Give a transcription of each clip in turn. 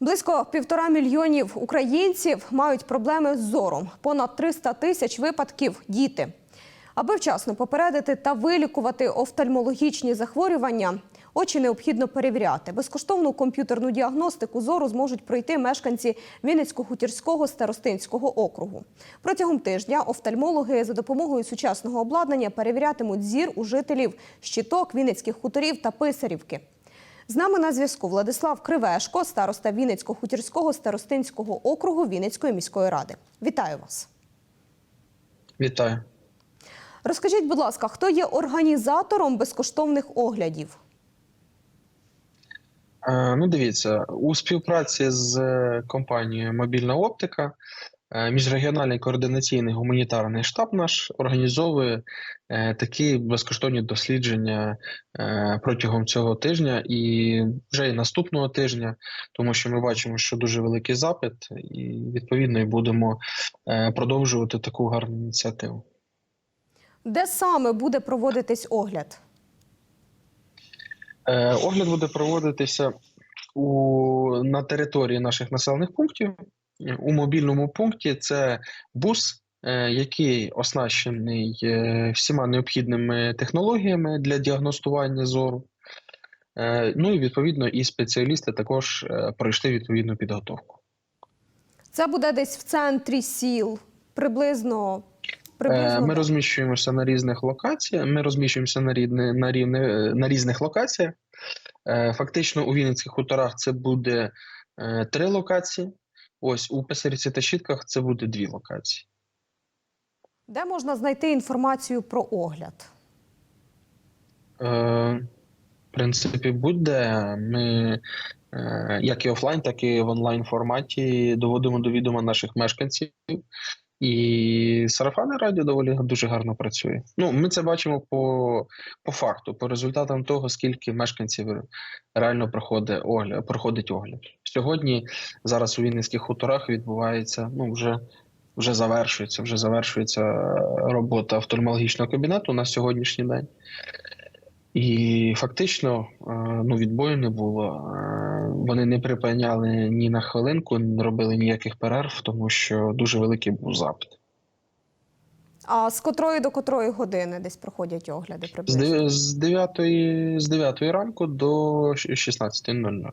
Близько півтора мільйонів українців мають проблеми з зором. Понад 300 тисяч випадків діти. Аби вчасно попередити та вилікувати офтальмологічні захворювання, очі необхідно перевіряти. Безкоштовну комп'ютерну діагностику зору зможуть пройти мешканці Вінницько-Хутірського старостинського округу. Протягом тижня офтальмологи за допомогою сучасного обладнання перевірятимуть зір у жителів щиток, Вінницьких хуторів та Писарівки. З нами на зв'язку Владислав Кривешко, староста Вінницько-Хутірського старостинського округу Вінницької міської ради. Вітаю вас. Вітаю. Розкажіть, будь ласка, хто є організатором безкоштовних оглядів? Е, Ну, дивіться, у співпраці з е, компанією Мобільна оптика міжрегіональний координаційний гуманітарний штаб наш організовує е, такі безкоштовні дослідження е, протягом цього тижня і вже і наступного тижня, тому що ми бачимо, що дуже великий запит, і відповідно і будемо е, продовжувати таку гарну ініціативу. Де саме буде проводитись огляд? Е, Огляд буде проводитися у, на території наших населених пунктів. У мобільному пункті це бус, е, який оснащений е, всіма необхідними технологіями для діагностування зору. Е, Ну і відповідно і спеціалісти також пройшли відповідну підготовку. Це буде десь в центрі сіл, приблизно. Приблизно Ми розміщуємося на різних локаціях. Ми розміщуємося на рідне, на рівне, на різних локаціях. Фактично, у Вінницьких хуторах це буде три локації. Ось у Писарівці та Щітках це буде дві локації. Де можна знайти інформацію про огляд? Е, В принципі, будь-де ми е, як і офлайн, так і в онлайн форматі доводимо до відома наших мешканців. І сарафанне радіо доволі дуже гарно працює. Ну, ми це бачимо по, по факту, по результатам того, скільки мешканців реально проходить огляд. Проходить огляд. Сьогодні зараз у Вінницьких хуторах відбувається, ну вже, вже завершується, вже завершується робота офтальмологічного кабінету на сьогоднішній день. І фактично е, ну, відбою не було. Е, Вони не припиняли ні на хвилинку, не робили ніяких перерв, тому що дуже великий був запит. А з котрої до котрої години десь проходять огляди приблизно? З 9, з 9 ранку до 16.00.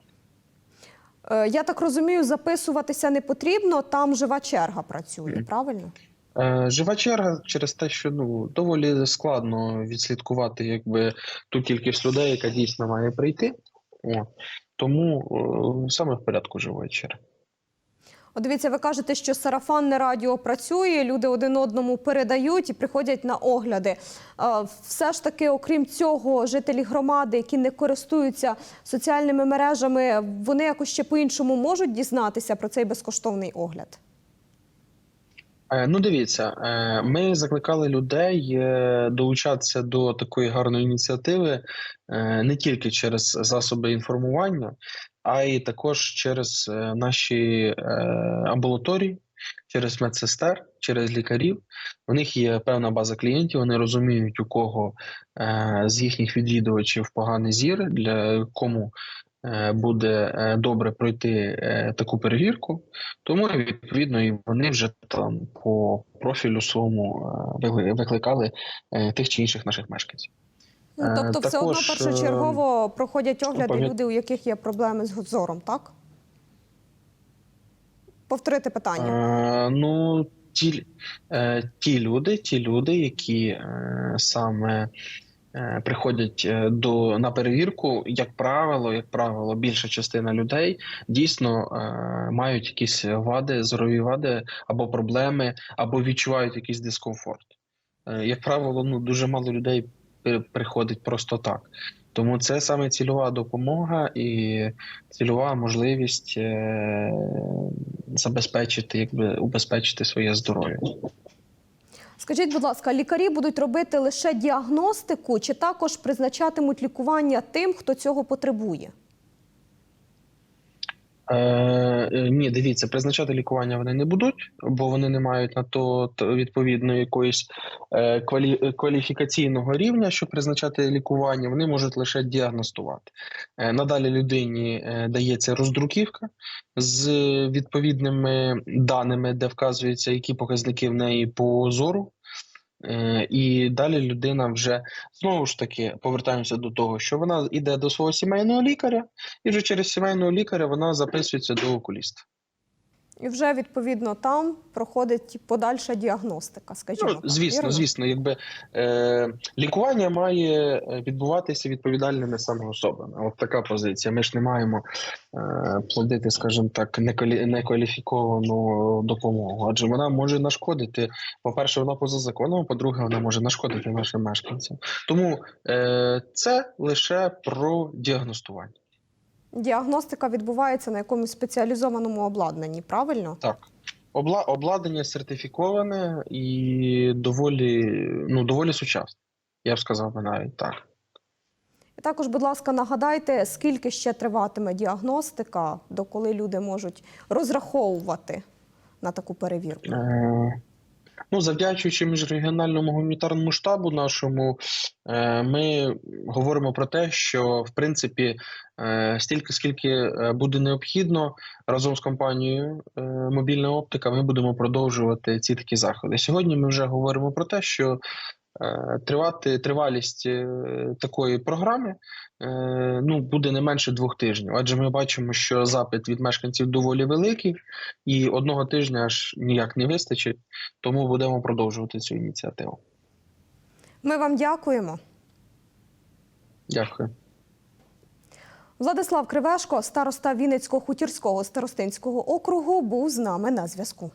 Е, Я так розумію, записуватися не потрібно, там жива черга працює, правильно? Е, Жива черга через те, що ну доволі складно відслідкувати якби ту кількість людей, яка дійсно має прийти. О. Тому саме в порядку живої черги. От дивіться, ви кажете, що сарафанне радіо працює, люди один одному передають і приходять на огляди. Е, Все ж таки, окрім цього, жителі громади, які не користуються соціальними мережами, вони якось ще по-іншому можуть дізнатися про цей безкоштовний огляд. Е, Ну, дивіться, е, ми закликали людей е, долучатися до такої гарної ініціативи не тільки через засоби інформування, а й також через наші амбулаторії, через медсестер, через лікарів. У них є певна база клієнтів. Вони розуміють, у кого з їхніх відвідувачів поганий зір, для кому буде е, добре пройти е, таку перевірку. Тому відповідно і вони вже там по профілю своєму е, викликали е, тих чи інших наших мешканців. Ну, Е, тобто, все одно е, першочергово проходять огляди пам'ят- люди, у яких є проблеми з зором, так? Повторити питання. Е, ну, ті, е, ті люди, ті люди, які е, саме е, приходять е, до на перевірку, як правило, як правило, більша частина людей дійсно е, мають якісь вади, зорові вади або проблеми, або відчувають якийсь дискомфорт. Е, як правило, ну дуже мало людей при- приходить просто так. Тому це саме цільова допомога і цільова можливість е, забезпечити, якби убезпечити своє здоров'я. Скажіть, будь ласка, лікарі будуть робити лише діагностику чи також призначатимуть лікування тим, хто цього потребує? Е, е, ні, дивіться, призначати лікування вони не будуть, бо вони не мають на то відповідно якоїсь е, квалі, е, кваліфікаційного рівня, щоб призначати лікування. Вони можуть лише діагностувати. Е, надалі людині е, дається роздруківка з відповідними даними, де вказується, які показники в неї по зору. Е, І далі людина вже знову ж таки повертаємося до того, що вона йде до свого сімейного лікаря, і вже через сімейного лікаря вона записується до окуліста. І вже відповідно там проходить подальша діагностика, скажімо Ну, так. звісно, вірно? звісно, якби е, лікування має е, відбуватися відповідальними саме особами. От така позиція. Ми ж не маємо е, плодити, скажімо так, неквалі, некваліфіковану допомогу, адже вона може нашкодити. По-перше, вона поза законом, по-друге, вона може нашкодити нашим мешканцям. Тому е, це лише про діагностування. Діагностика відбувається на якомусь спеціалізованому обладнанні, правильно? Так. Обла, обладнання сертифіковане і доволі, ну, доволі сучасне. Я б сказав би навіть так. І також, будь ласка, нагадайте, скільки ще триватиме діагностика, доколи люди можуть розраховувати на таку перевірку. Е, Ну, завдячуючи міжрегіональному гуманітарному штабу нашому, е, ми говоримо про те, що в принципі е, стільки, скільки е, буде необхідно, разом з компанією Мобільна оптика, ми будемо продовжувати ці такі заходи. Сьогодні ми вже говоримо про те, що тривати тривалість е, такої програми е, ну, буде не менше двох тижнів, адже ми бачимо, що запит від мешканців доволі великий, і одного тижня аж ніяк не вистачить. Тому будемо продовжувати цю ініціативу. Ми вам дякуємо. Дякую. Владислав Кривешко, староста Вінницького хутірського старостинського округу, був з нами на зв'язку.